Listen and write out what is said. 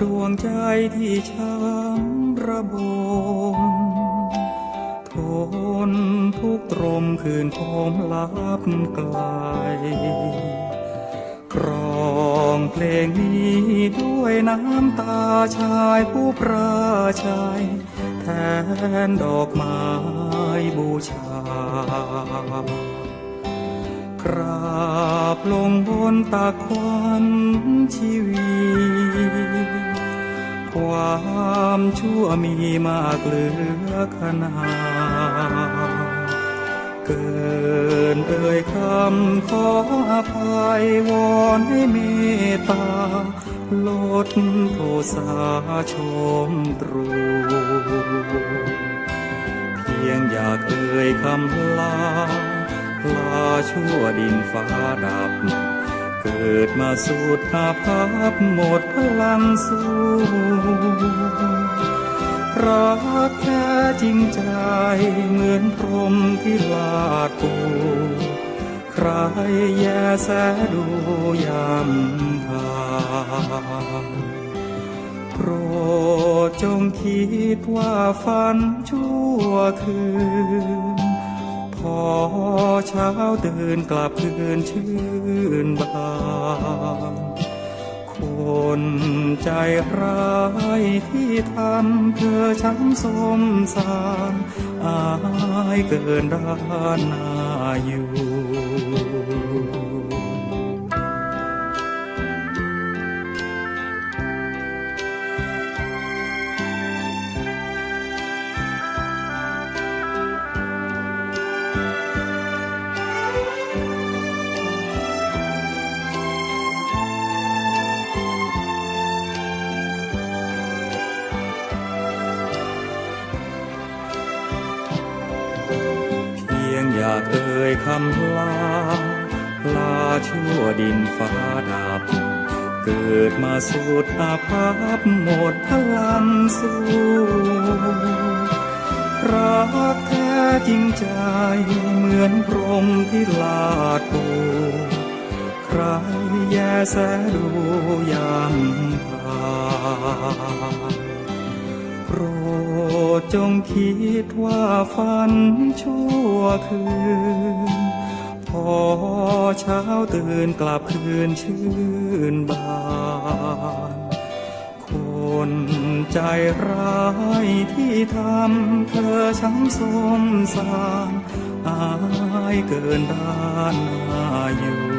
ดวงใจที่ช้ำระบม ทนทุกตรมคืนคมลับไกลกรองเพลงนี้ด้วยน้ำตาชายผู้ประชัยแทนดอกไม้บูชากราบลงบนตาควันชีวี ความชั่วมีมากเหลือขนาดเกินเอ่ยคำขออภัยวอนให้เมตตา ลดโทสาชมตรูเพียงอยากเอ่ยคำลาลาชั่วดินฟ้าดับ เกิดมาสูดอาภัพหมดพลังสู้รักแท้จริงใจเหมือนพรหมที่ลาดปูใครแย่แสดูยำพานโปรดจงคิดว่าฝันชั่วคืน อเช้าตื่นกลับคืนชื่นบานคนใจร้ายที่ทำเธอช้ำสมสารอายเกินร้านนาอยู่ อยากเอ่ยคำลา ลาชั่วดินฟ้าดับ เกิดมาสุดอาภัพหมดพลังสู้รักแท้จริงใจเหมือนพรมที่ลาดปูใครแย่แสดูยามพาน รดจงคิดว่าฝันชั่วคืน พอเช้าตื่นกลับคืนชื่นบาน คนใจร้ายที่ทำเธอช้ำสมสารอายเกินด้านนาอยู่